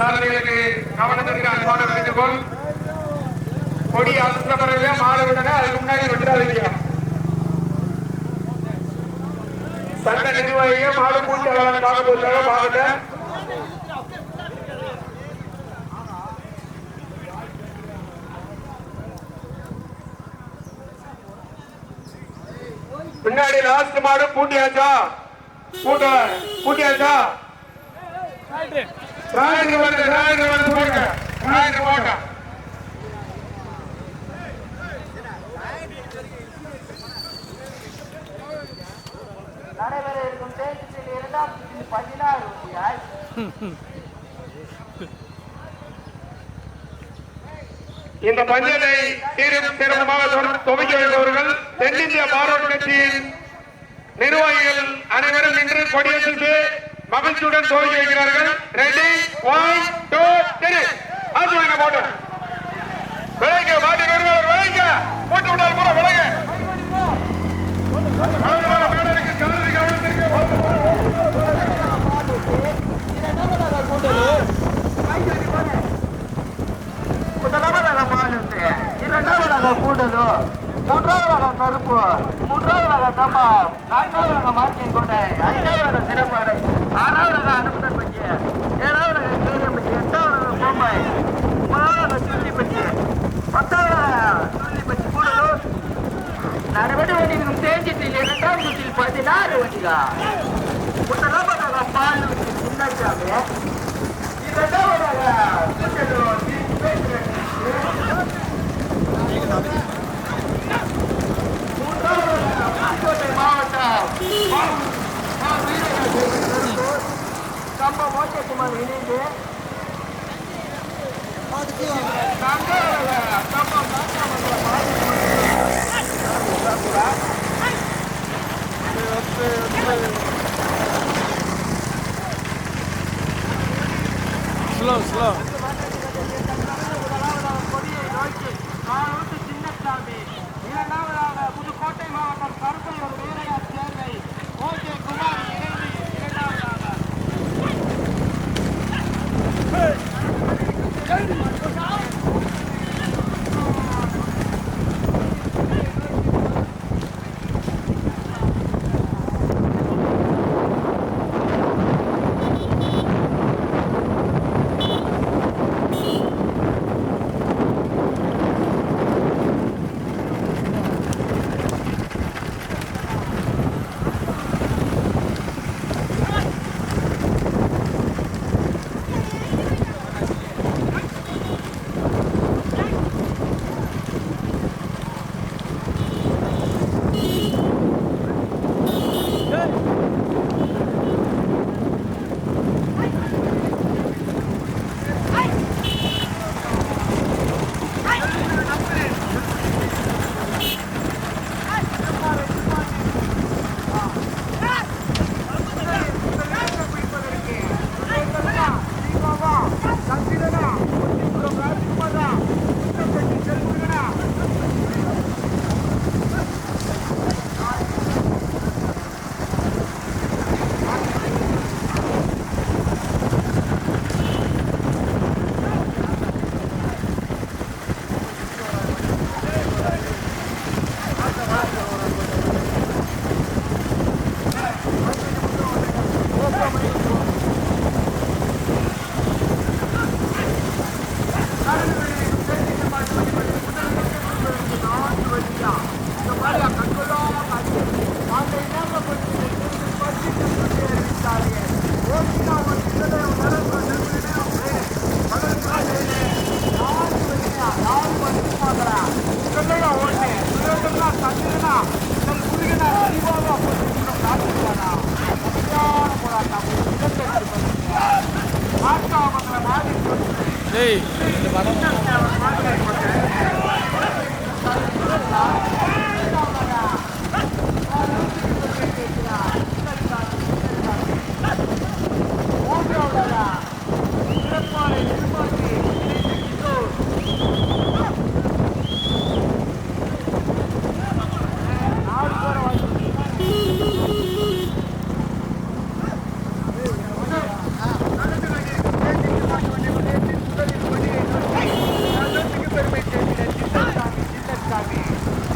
சாரதிகளுக்கு கவனத்திற்கு அன்பான வேண்டுகோள் கொடி அசுத்தப்படவே மாடு விடனே அதுக்கு முன்னாடி விட்டுறாதீங்க சட்ட நிர்வாகிய மாடு பூச்சி அளவு பார்க்கறதுக்காக பார்க்கட்ட பின்னாடி லாஸ்ட் மாடு பூட்டியாச்சா? பூட்ட பூட்டியாச்சா? வந்து வந்து போடுங்க போட்டா நடைபெற இருக்கும் இரண்டாம் பதினாறு ரூபாய் இந்த பஞ்சத்தை தீரும் சிறந்தமாக தொடர்ந்து துவக்கி வைத்தவர்கள் தென்னிந்திய பாரோட் கட்சியின் நிர்வாகிகள் அனைவரும் இன்று கொடியேற்றிட்டு மகிழ்ச்சியுடன் துவக்கி வைக்கிறார்கள் ரெடி ஒன் டூ த்ரீ அது வாங்க போட்டு. விளைங்க மாட்டி வருவார் விளைங்க போட்டு விட்டால் கூட விளைங்க கவனமாக மூன்றாவது கவனத்துக்கு கவனத்திற்கு முதலாவதாக மாநிலத்து இரண்டாவதாக கூடலு மூன்றாவதாக கருப்பு மூன்றாவதாக தம்மா நான்காவதாக மார்க்கின் கொண்டை ஐந்தாவதாக சிறப்பாடு ஆறாவதாக அனுப்புதல் பற்றி ஏழாவதாக கேரியம் பற்றி எட்டாவதாக கோம்பை ஒன்பதாவதாக சுள்ளி பற்றி பத்தாவதாக சுள்ளி பற்றி கூடலு நடைபெற்ற வேண்டியிருக்கும் தேஞ்சிட்டில் இரண்டாம் சுற்றில் பதினாறு வண்டிகள் முதலாவதாக பால் சின்னச்சாமி இரண்டாவதாக கூட்டலு புதுக்கோட்டை மாவட்டம் மோசக்குமார் இணைந்து ஸ்லோ ஸ்லோ கொடியை நோக்கி காலூட்டு சின்னசாமி இரண்டாவதாக புதுக்கோட்டை மாவட்டம் டேய் இந்த படம்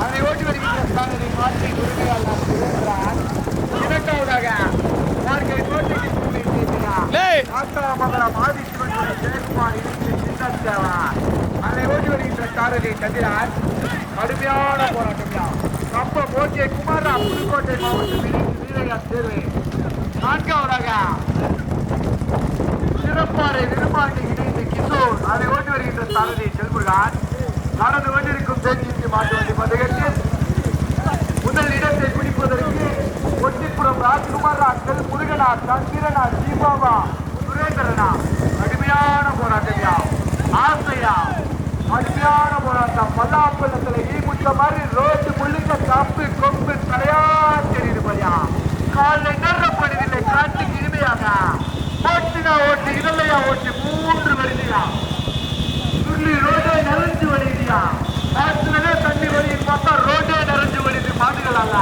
அதை ஓட்டி வருகின்ற சாதனை மாற்றி உரிமையாளர் சுரேந்திரன் இரண்டாவதாக வாழ்க்கை கோட்டைக்கு சேர்க்கிறார் டேய் ஆத்தாமங்கலம் ஆதிசிவன் ஜெயக்குமார் அதை ஓட்டி வருகின்ற சாரதி கதிராஜ் கடுமையான போராட்டம்யா கப்ப போட்டிய குமாரா புதுக்கோட்டை மாவட்டத்தில் வீரையா தேர்வு. நான்காவதாக சிறப்பாறை விரும்பாண்டி இணைந்த கிஷோர். அதை ஓட்டி வருகின்ற சாரதி செல்முருகான். நடந்து கொண்டிருக்கும் தேசிக்கு மாட்டு வண்டி பந்தயத்தில் முதல் இடத்தை பிடிப்பதற்கு ஒட்டிப்புறம் ராஜ்குமார் ராஜ்கள் முருகனார் சந்திரனார் தீபாபா சுரேந்திரனா கடுமையான போராட்டம்யா ஆசையா கடுமையான போராட்டம். பல்லாப்பள்ளத்துல ஈ முட்ட மாதிரி ரோட்டு முழுக்க கம்பு கொம்பு தலையா தெரியுது பையா காலை நேரப்படுதில்லை காட்டுக்கு இனிமையாக ஓட்டினா ஓட்டு இதழையா ஓட்டு மூன்று வருதியா துள்ளி ரோடே நிறைஞ்சு வழியா ஆற்றுலவே தண்ணி வழியில் பார்த்தா ரோடே நிறைஞ்சு வழிது மாடுகளால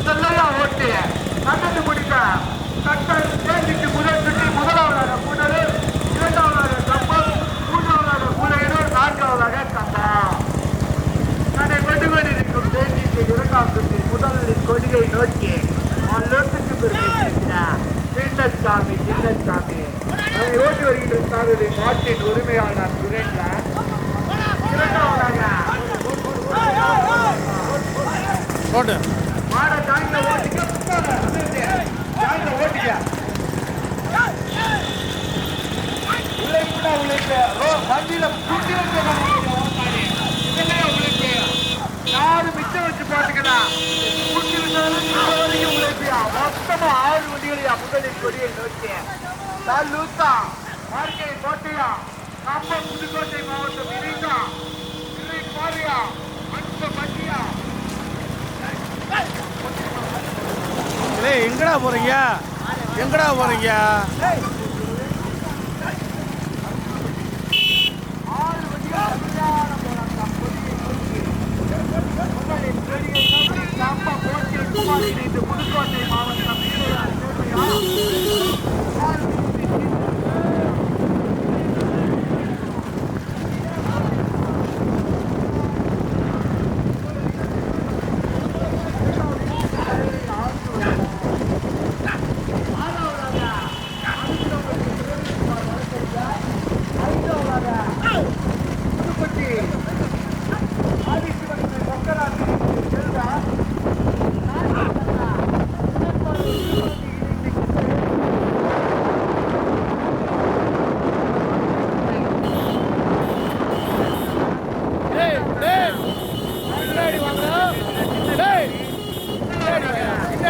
இதெல்லாம் ஓட்டு கட்டத்து முடிக்க கட்ட தேதிக்கு முதல் சுற்றி முதலாவதாக புனரு இரண்டாவதாக கப்பல் மூன்றாவதாக புனையரு நான்காவதாக கண்டா தன்னை கொண்டு கொண்டிருக்கும் தேதிக்கு இரண்டாம் சுற்றி கொடியை நோக்கி லோட்டுக்கு பெருமைக்கிறார் சின்னசாமி சின்னசாமி அதை ஓட்டி வருகின்ற சாரதி நாட்டின் உரிமையாளர் இரண்டாவதாக போட்டு. மாட ஜாயிண்ட்ல ஓட்டிக்க ஜாயிண்ட்ல ஓட்டிக்க. உழைப்புனா உழைப்பு ரோ வண்டியில குட்டி யாரு மிச்சம் வச்சு பாத்துக்கலாம் மொத்தமா ஆறு வண்டிகளையா முதலில் கொடியை நோக்கி லூத்தா வாழ்க்கை கோட்டையா நம்ம புதுக்கோட்டை மாவட்டம் இணைந்தா இறை பாரியா அன்பு மட்டியா எங்கடா போறீங்க? எங்கடா போறீங்க ஆறு வண்டிகள் கல்யாண போராட்டம் கொடியை நோக்கி முதலில் கொடியை நோக்கி நம்ம கோட்டை குமார் இணைந்து புதுக்கோட்டை மாவட்டம் ஈரோடு சேர்வையா புதுப்பட்டி ஆதிசிவன் பக்தராஜ் செல்வா டேய் டேய் பின்னாடி வாங்கடா டேய் பின்னாடி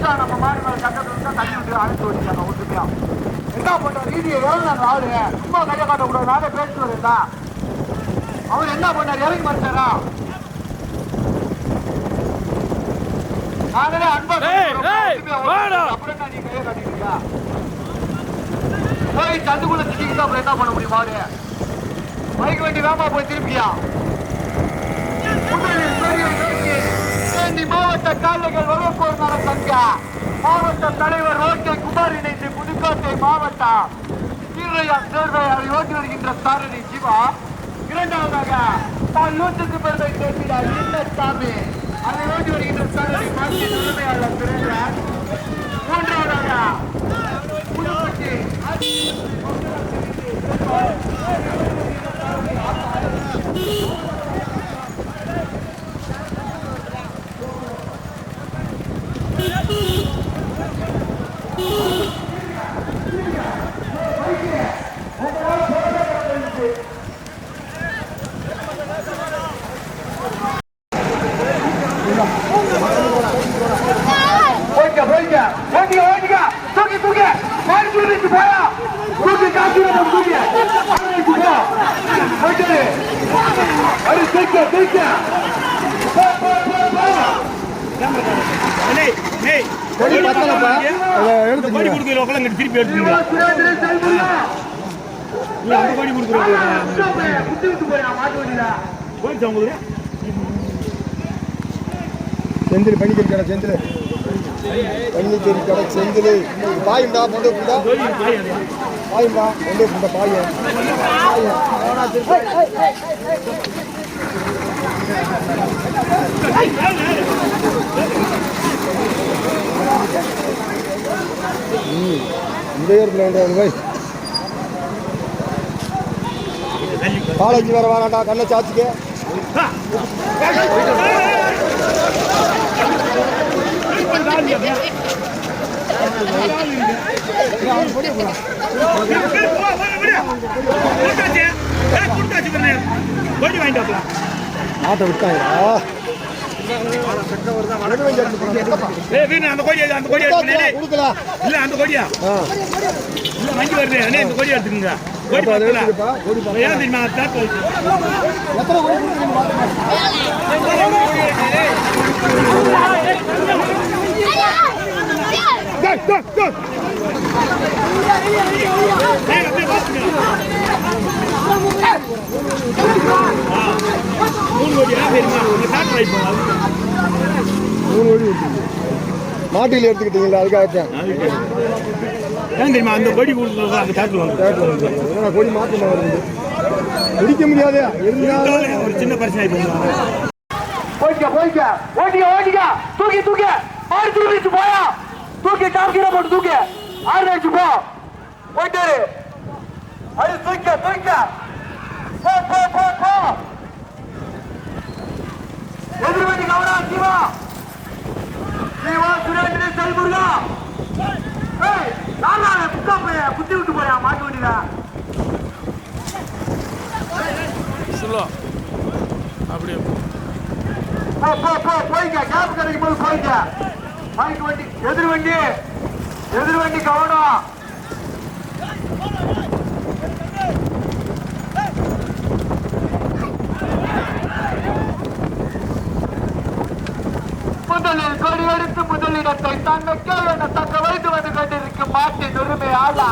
கொஞ்சம் நம்ம மாடு மேல கட்டத்துல இருந்தா தண்ணி விட்டு அழைச்சு வச்சுக்காங்க ஒத்துமையா என்ன பண்ற? ரீதியை எவ்வளவு ஆளு. சும்மா கையை காட்டக்கூடாது. நானே பேசிட்டு வரேன்டா அவர் என்ன பண்ணார்? இறங்கி மாட்டாரா நாங்களே அன்பா என்ன நீ கையை காட்டிக்கிறியா போய் சந்துக்குள்ள திட்டிக்கிட்டு அப்புறம் என்ன பண்ண முடியும்? மாடு பைக் வண்டி வேமா போய் திருப்பியா? தேனி மாவட்ட காலைகள் வரப்போர் நல சங்க மாவட்ட தலைவர் ஓகே குமார் இணைந்து புதுக்கோட்டை மாவட்டம் கீரையா சேர்வையார் ஓட்டி வருகின்ற சாரணி சிவா. இரண்டாவதாக தான் நூற்றுக்கு பெருமை சேர்க்கிறார் என்ன சாமி. அதை ஓட்டி வருகின்ற சாரணி உரிமையாளர் மூன்றாவதாக தூக்க தூக்க போ, போ, போ, போ. கொடி பத்தலப்பா அதை எடுத்துக்கங்க திருப்பி எடுத்துங்க சிவா சுரேந்திரன் செல்வா இல்ல அந்த கோடி கொடுக்குறோம் குத்தி விட்டு போயா மாட்டு வண்டியில போயிடுச்சு உங்களுக்கு செந்தில் பனிக்கறி கடை செந்தில் பனிக்கறி கடை செந்தில் பாயுண்டா பொண்டு புண்டா பாயுண்டா பொண்டு புண்டா பாயும் இந்த ஏற்பில் வேண்டாம் போய் காலேஜ் வேற வேணாண்டா கண்ணை சாச்சிக்க வீணு அந்த கோடி எடு, அந்த கோடி எடுத்துக்கணே கொடுக்கல இல்ல அந்த கோடியா இல்ல வண்டி வருது இந்த கோடி எடுத்துக்கங்க. கோடி அப்ப அதை பத்தல எடுத்துக்கப்பா, கோடி பத்தல. ஏன் தெரியுமா தேர்ட் வயசு எத்தனை கோடி பாத்துக்கலாம் டேய், டேய், டேய். ஏய், அப்படியே பாத்துங்க. தெரியுமா மூணு கோடி எடுத்துக்கிட்டீங்களா அதுக்காகத்தான்? ஏன் தெரியுமா? அந்த கோடி கொடுக்குறது அந்த தேட்டர் வந்து ஏன்னா கொடி மாற்றமாக வருது பிடிக்க முடியாது. இருந்தாலும் ஒரு சின்ன பிரச்சனை ஆயிட்டு போய்க்க போய்க்க. ஓட்டிக்க ஓட்டிக்க. தூக்கி தூக்க. ஆறு திரும்பிச்சு போயா. தூக்கி டாப் கீழே போட்டு தூக்க. ஆறு அடிச்சு போ. போயிட்டு இரு. அது தூக்க தூக்க. போ போ போ போ. எதிர்வண்டி கவனம் சிவா. சிவா சுரேந்திரன் செல்முருகா. ஏய் நானா புக்கா போய குத்தி விட்டு போயா மாட்டு வண்டியில. போ. போ போ போய்க்க. கேப் கிடைக்கும் போது போய்க்க. மைக் வண்டி எதிர் வண்டி எதிர் வண்டி கவனம் முதலில் கொடி உலகத்தை தன்னுக்கே என தக்க வைத்து வந்து கொண்டிருக்கும் மாட்டின் உரிமை ஆளா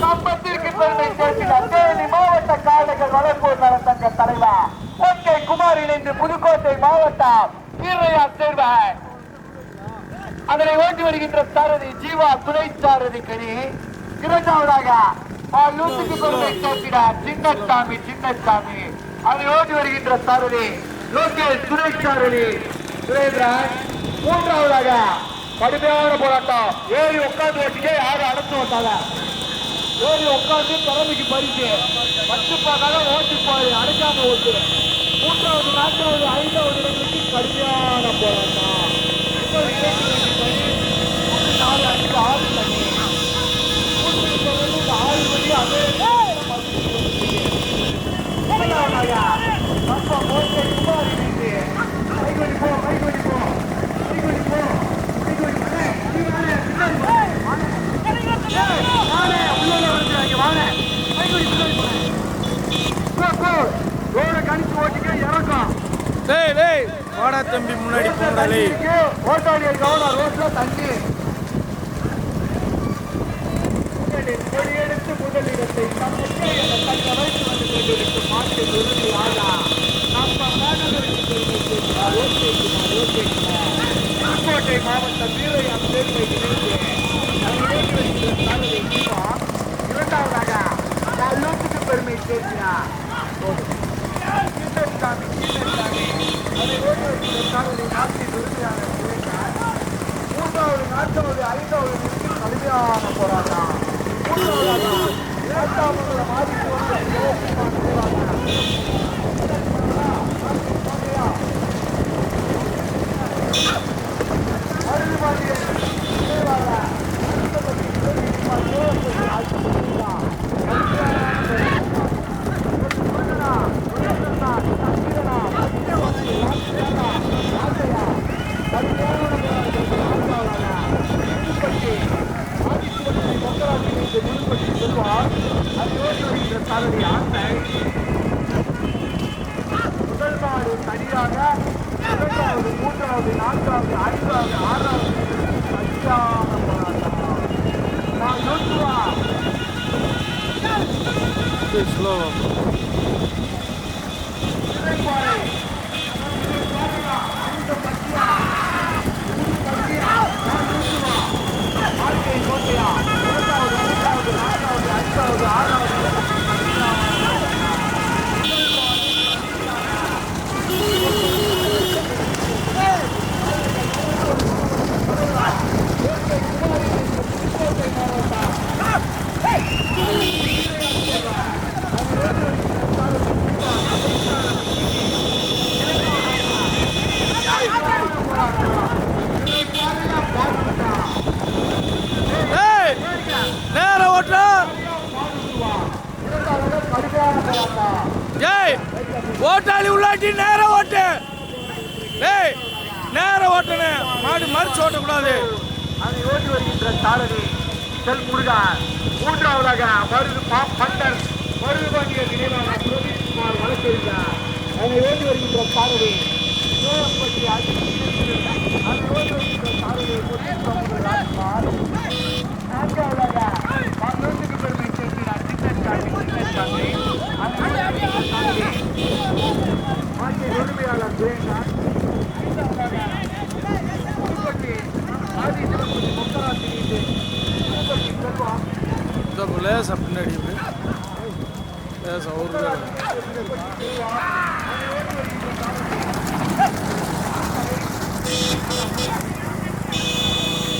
கம்பத்திற்கு பெருமை சேர்க்கிறார் தேனி மாவட்ட காலைகள் வளர்ப்போர் நலத்தங்க தலைவர் ஒற்றை குமார் இணைந்து புதுக்கோட்டை மாவட்டம் வீரையார் சேர்வார் அதனை ஓட்டி வருகின்ற சாரதி ஜீவா துணை சாரதி கனி இரண்டாவதாக ஆ, பெருமை சேர்க்கிறார் சின்னசாமி சின்னசாமி அதை ஓட்டி வருகின்ற சாரதி லோகேஷ் துணை சாரதி சுரேந்திரன் மூன்றாவதாக கடுமையான போராட்டம். ஏறி உட்காந்து ஓட்டிக்க யாரும் அடைச்சு வந்தாங்க. ஏறி உட்காந்து திறமைக்கு பறிச்சு பத்து பார்க்காத ஓட்டி போய் அடைக்காம ஓட்டு. மூன்றாவது நான்காவது ஐந்தாவது இடங்களுக்கு கடுமையான போராட்டம். மூன்று நாலு அஞ்சு ஆறு மணி. மூன்று ஆறு மணி அதே முதலாவதாக நம்ம மோட்டை குமாரி மீது கைகொடி போ கைகொடி போ. வாடா தம்பி முன்னாடி போண்டாலே ஓட்டாளியர் கவனம் ரோட்ல தண்ணி கொடியெடுத்து முதலிடத்தை தம்முக்கே என உறுதி ஆளா நம்ம மாநகருக்கு மாவட்டம் பெருமை இணைந்து அதை ஓட்டி வருகிற சாரதி ஜீவா இரண்டாவதாக நல்லூத்துக்கு பெருமை சேர்க்கிறார் சின்னசாமி சின்னசாமி அதை ஓட்டி வருகிற சாரதி நாட்டின் உறுதியாளர் சுரேஷ் மூன்றாவது நான்காவது ஐந்தாவது கடுமையான போராட்டம் மூன்றாவது இரண்டாவது மாதிரி ஆதிக்கு வந்த சிவகுமார் போராட்டம் அருள்வாதியை நினைவாக அடுத்தபடி சிவகுமார் சிவகுமார் ஆட்சி புரிந்தார். கடுமையான போராட்டம். சுரேந்திரனா, சந்திரனா, சத்தியவாதி, ராஜேந்திரனா, ராஜையா, கடுமையான போராட்டத்தில் நான்காவதாக திருப்பதி ஆதிசிவனை மக்களாட்சி மீது விழுப்பட்டி செல்வார் அதை ஓட்டி வருகின்ற தனியாக இரண்டாவது மூன்றாவது நான்காவது ஐந்தாவது ஆறாவது அஞ்சாவது போராட்டம் நான் யோசுவா ஸ்லோ இளைப்பாறை வாழ்க்கை கோட்டையா இரண்டாவது மூன்றாவது நான்காவது ஐந்தாவது ஆறாவது ஏய் நேர ஓட்டுறா கடுமையான போராட்டம் ஏய் ஓட்டாளி உள்ளாட்டி நேர ஓட்டு ஏய் நேர ஓட்டுனே மாடு மறிச்சு ஓட்டக்கூடாது அதை ஓட்டி வருகின்ற சாரதி செல் முருகா. மூன்றாவதாக மருது பண்டர் மருது பாண்டிய நினைவாக பிரதீப் குமார் வழக்கறிஞர். அதை ஓட்டி வருகின்ற சாரதி சோழப்பட்டி அஜித் அதை ஓட்டி வருகின்ற சாரதி நான்காவதாக பதினொன்றுக்கு பெருமை சேர்க்கிறார் சின்னன் காந்தி சின்னன் அதை ஓட்டி வருகின்ற சாரதி உரிமையாளர் ஜெயகாந்த் ஐந்தாவதாக ஆதி திருப்பதி முத்தராசிரியர் புதுக்கோட்டை செல்வம் இந்த லேசா பின்னாடி இப்படி. லேசா ஒரு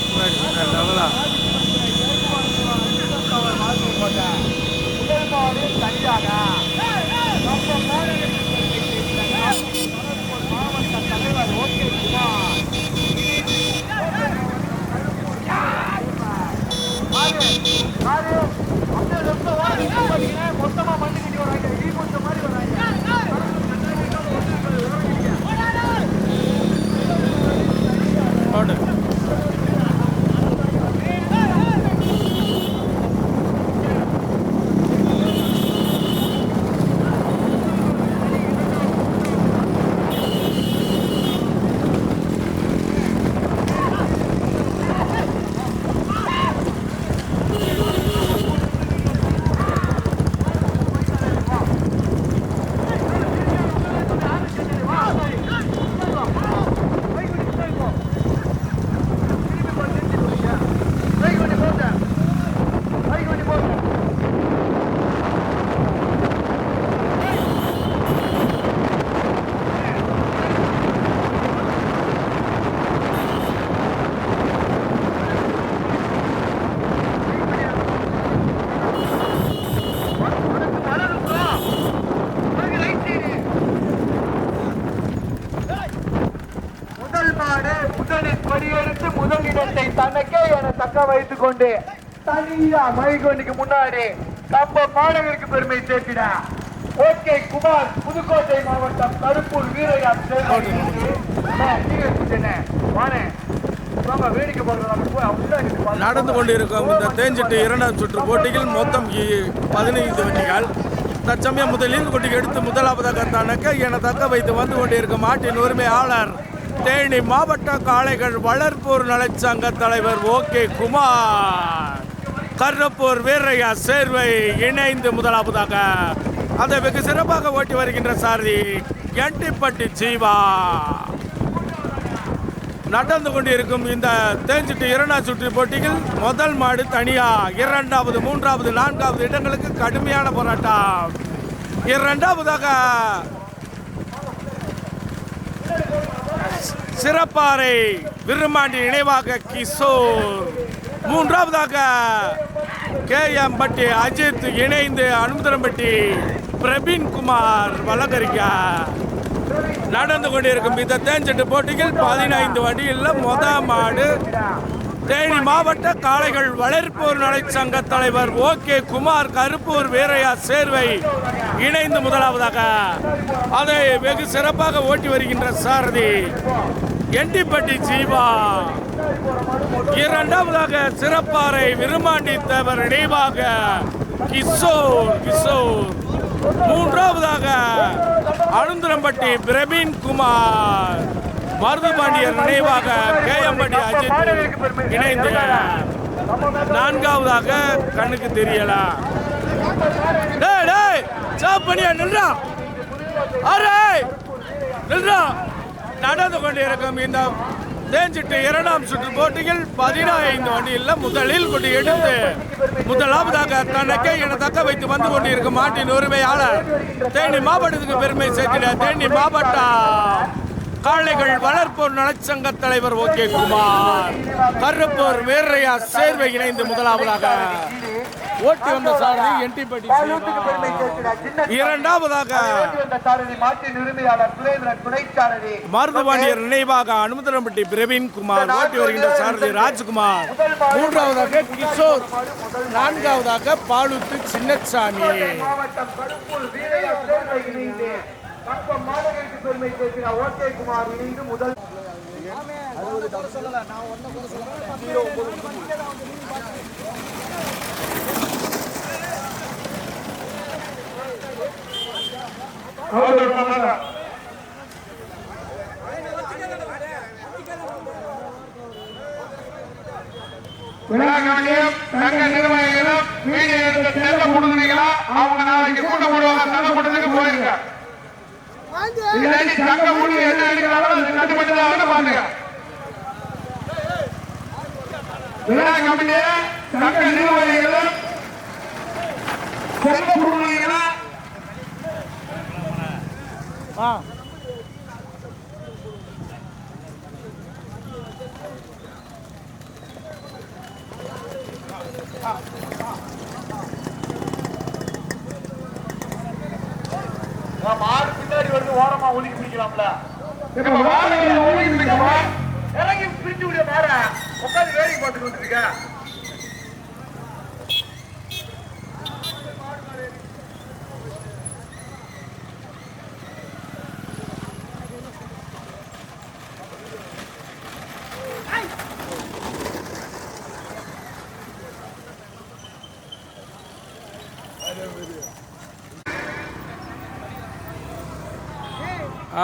முன்னாடி முன்னாடி லெவலா முதல்மாடு தனியாக நம்ம மாநகரின் மாவட்ட தலைவர் ஓகே குமார் ஆறு, ஆறு, அப்படியே left ல ஓரம் நிக்க மாட்டீங்க. மொத்தமா மண்ணு கட்டி வராங்க. ஈ கொஞ்சம் மாதிரி வராங்க. ஓடு Break பண்ணி போங்க. Break பண்ணி போங்க. முதல் மாடு முதலில் படியெடுத்து முதல் இடத்தை தனக்கே என தக்க வைத்துக் கொண்டு தனியா மைகொண்டிக்கு முன்னாடி நம்ம மாணவருக்கு பெருமை சேர்த்திட. ஓகே குமார் புதுக்கோட்டை மாவட்டம் கருப்பூர் வீரையா. நடந்து கொண்டிருக்கும் இந்த தேஞ்சிட்டு இரண்டாம் சுற்று போட்டியில் மொத்தம் பதினைந்து வண்டிகள் தற்சமயம் முதலில் கொண்டு எடுத்து முதலாவதாக தனக்க என தக்க வைத்து வந்து கொண்டிருக்கும் மாட்டின் உரிமையாளர் தேனி மாவட்ட காளைகள் வளர்ப்போர் நலச்சங்க தலைவர் ஓகே குமார். கருப்பூர் வீரையா சேர்வை இணைந்து முதலாவதாக. அதை வெகு சிறப்பாக ஓட்டி வருகின்ற சாரதி எண்டிப்பட்டி ஜீவா. நடந்து கொண்டிருக்கும் இந்த தேஞ்சிட்டு இரண்டாம் சுற்று போட்டியில் முதல் மாடு தனியா இரண்டாவது மூன்றாவது நான்காவது இடங்களுக்கு கடுமையான போராட்டம். இரண்டாவதாக சிறப்பாறை விருமாண்டி நினைவாக கிஷோர். மூன்றாவதாக கே. எம். பட்டி அஜித் இணைந்து அனுமதரம்பட்டி பிரவீன் குமார் வழக்கறிஞா நடந்து கொண்டிருக்கும் இந்த தேஞ்சட்டு போட்டியில் பதினைந்து வண்டியில் மொத மாடு தேனி மாவட்ட காளைகள் வளர்ப்போர் நலைச்சங்க தலைவர் ஓகே குமார் கருப்பூர் வீரையா சேர்வை இணைந்து முதலாவதாக. அதை வெகு சிறப்பாக ஓட்டி வருகின்ற சாரதி எண்டிப்பட்டி ஜீவா. இரண்டாவதாக சிறப்பாறை விரும்பாண்டி தேவர் நினைவாக கிஷோர் கிஷோர். மூன்றாவதாக அனுந்தரம்பட்டி பிரவீன் குமார். மருதுபாண்டியர் நினைவாக கேஎம்பட்டி அஜித் இணைந்து நான்காவதாக கண்ணுக்கு தெரியல. டேய் டேய் ஸ்டாப் பண்ணியா நில்றா. அரே நில்றா. நடந்து கொண்டிருக்கும் இந்த தேஞ்சிட்டு இரண்டாம் சுற்று போட்டியில் பதினைந்து வண்டியில் முதலில் கொண்டு எடுத்து முதலாவதாக தனக்கே என தக்க வைத்து வந்து கொண்டிருக்கும் மாட்டின் உரிமையாளர் தேனி மாவட்டத்துக்கு பெருமை சேர்க்கிற தேனி மாவட்டம் காளைகள் வளர்ப்போர் நலச்சங்க தலைவர் ஓகே குமார். கருப்போர் வேறையா சேர்வை இணைந்து முதலாவதாக ஓட்டி வந்த சாரதி என்டிபட்டி இரண்டாவதாக மருதுபாண்டியர் நினைவாக அனுமதனப்பட்டி பிரவீன் குமார் ஓட்டி வருகின்ற சாரதி ராஜ்குமார். மூன்றாவதாக கிஷோர் நான்காவதாக பாலுத்து சின்னசாமி மாவட்டம் கருப்பூர் வீரையா சேர்வை இணைந்து பக்கம் பெருமை பேசின ஓகே குமார் இணைந்து முதல். விழா கமிட்டியும் சங்க நிர்வாகிகளும் வீடு எடுத்த செல்ல அவங்க நாளைக்கு கூட்டம் போடுவாங்க சண்டை போட்டதுக்கு போயிருங்க. இல்லாட்டி சங்க ஊழியர் என்ன எடுக்கிறாங்களோ அது கட்டுப்பட்டு பாருங்க. விழா கமிட்டிய சங்க நிர்வாகிகளும் மாடு. பின்னாடி வந்து ஓரமா ஒதுக்கி பிடிக்கலாம்ல. இறங்கி பிரிச்சு விட மாற. உட்காந்து வேலைக்கு பார்த்துட்டு வந்துருக்க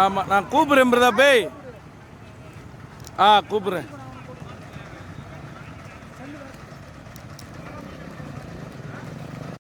ஆமாம் நான் கூப்பிட்றேன் பிரதா பேய். ஆ கூப்பிடுறேன்.